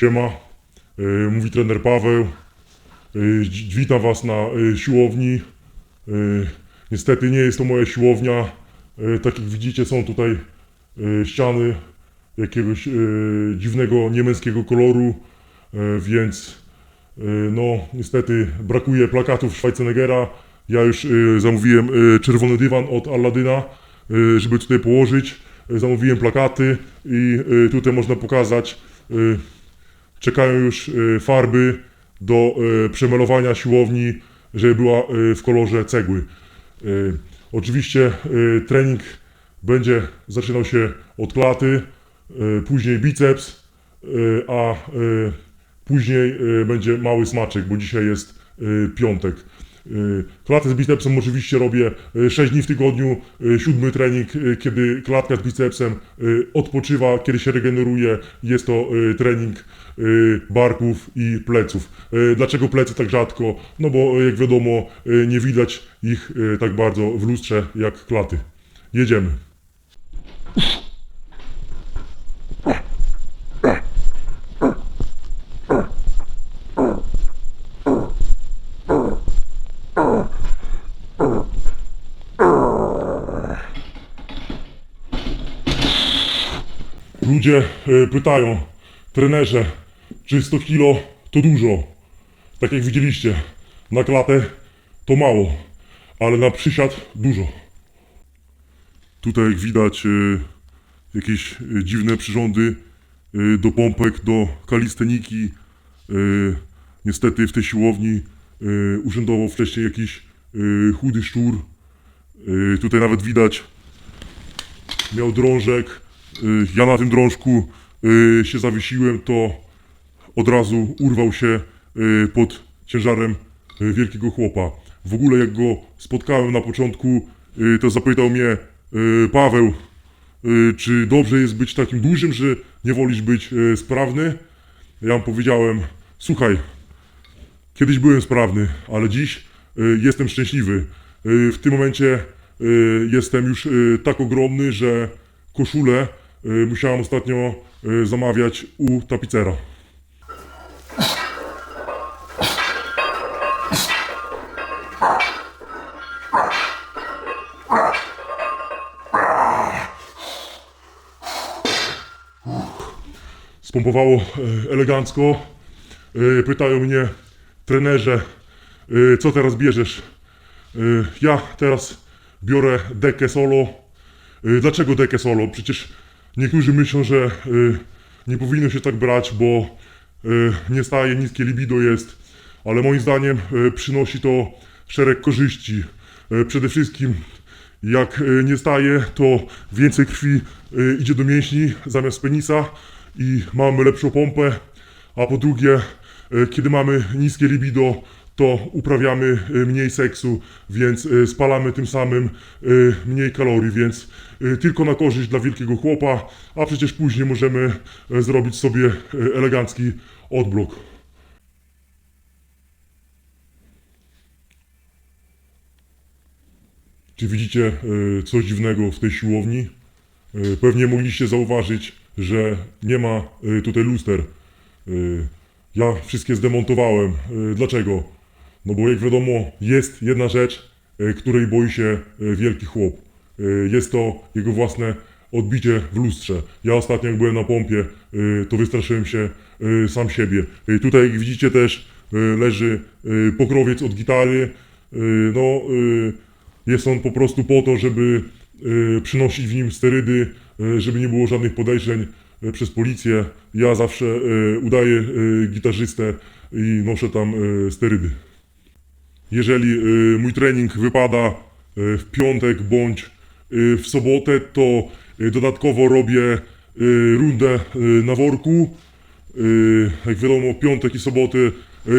Siema, y, mówi trener Paweł. Y, Witam Was na y, siłowni. Niestety nie jest to moja siłownia. Tak jak widzicie są tutaj ściany jakiegoś dziwnego niemęskiego koloru, więc no niestety brakuje plakatów Schwarzeneggera. Ja już zamówiłem czerwony dywan od Alladyna, y, żeby tutaj położyć. Zamówiłem plakaty i tutaj można pokazać czekają już y, farby do y, przemalowania siłowni, żeby była y, w kolorze cegły. Oczywiście trening będzie zaczynał się od klaty, później biceps, a później będzie mały smaczek, bo dzisiaj jest piątek. Y, Klatę z bicepsem oczywiście robię 6 dni w tygodniu, y, siódmy trening, kiedy klatka z bicepsem odpoczywa, kiedy się regeneruje. Jest to trening barków i pleców. Dlaczego plecy tak rzadko? No bo jak wiadomo nie widać ich tak bardzo w lustrze jak klaty. Jedziemy. Ludzie y, pytają, trenerze, czy 100 kilo to dużo? Tak jak widzieliście, na klatę to mało, ale na przysiad dużo. Tutaj jak widać y, jakieś y, dziwne przyrządy do pompek, do kalisteniki. Niestety w tej siłowni urzędował wcześniej jakiś chudy szczur. Tutaj nawet widać miał drążek. Y, Ja na tym drążku y, się zawiesiłem, to od razu urwał się y, pod ciężarem wielkiego chłopa. W ogóle jak go spotkałem na początku, to zapytał mnie Paweł, czy dobrze jest być takim dużym, że nie wolisz być sprawny? Ja mu powiedziałem, słuchaj, Kiedyś byłem sprawny, ale dziś jestem szczęśliwy. W tym momencie jestem już tak ogromny, że koszulę y, musiałem ostatnio y, zamawiać u tapicera. Spompowało y, elegancko. Pytają mnie, trenerze, co teraz bierzesz? Ja teraz biorę dekę solo. Dlaczego dekę solo? Przecież niektórzy myślą, że y, nie powinno się tak brać, bo y, nie staje, niskie libido jest, ale moim zdaniem y, przynosi to szereg korzyści. Przede wszystkim jak nie staje, to więcej krwi idzie do mięśni zamiast penisa i mamy lepszą pompę. A po drugie, kiedy mamy niskie libido, to uprawiamy y, mniej seksu, więc y, spalamy tym samym y, mniej kalorii, więc tylko na korzyść dla wielkiego chłopa, a przecież później możemy zrobić sobie elegancki odblok. Czy widzicie coś dziwnego w tej siłowni? Pewnie mogliście zauważyć, że nie ma tutaj luster. Ja wszystkie zdemontowałem. Dlaczego? No bo jak wiadomo, jest jedna rzecz, y, której boi się y, wielki chłop. Y, Jest to jego własne odbicie w lustrze. Ja ostatnio jak byłem na pompie, to wystraszyłem się sam siebie. Tutaj jak widzicie też leży pokrowiec od gitary. No, jest on po prostu po to, żeby przynosić w nim sterydy, żeby nie było żadnych podejrzeń przez policję. Ja zawsze udaję gitarzystę i noszę tam sterydy. Jeżeli y, mój trening wypada y, w piątek bądź y, w sobotę, to dodatkowo robię rundę na worku. Jak wiadomo, piątek i soboty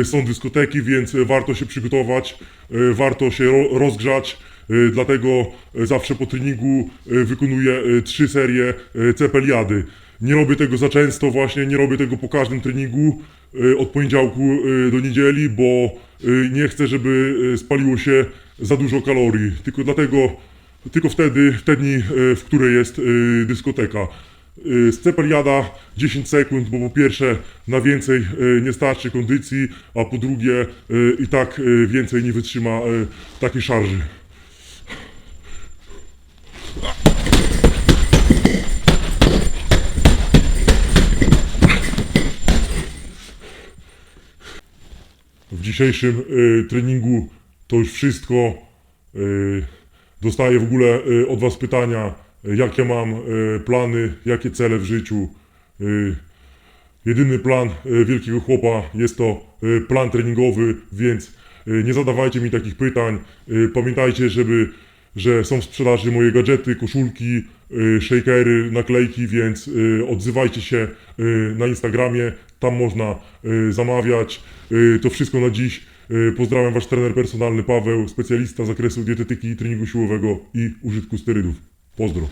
są dyskoteki, więc warto się przygotować, warto się ro- rozgrzać. Dlatego zawsze po treningu wykonuję trzy serie cepeliady. Nie robię tego za często, właśnie nie robię tego po każdym treningu y, od poniedziałku y, do niedzieli, bo y, nie chcę, żeby spaliło się za dużo kalorii. Tylko dlatego, tylko wtedy, w te dni, w której jest dyskoteka. Scepel jada 10 sekund, bo po pierwsze na więcej nie starczy kondycji, a po drugie i tak więcej nie wytrzyma takiej szarży. W dzisiejszym y, treningu to już wszystko. Y, dostaję w ogóle y, od Was pytania, y, jakie mam y, plany, jakie cele w życiu. Y, jedyny plan y, wielkiego chłopa jest to y, plan treningowy, więc y, nie zadawajcie mi takich pytań. Y, pamiętajcie, żeby, że są w sprzedaży moje gadżety, koszulki, y, shakery, naklejki, więc y, odzywajcie się y, na Instagramie, tam można y, zamawiać. Y, to wszystko na dziś. Y, Pozdrawiam Wasz trener personalny Paweł, specjalista z zakresu dietetyki, treningu siłowego i użytku sterydów. Pozdro.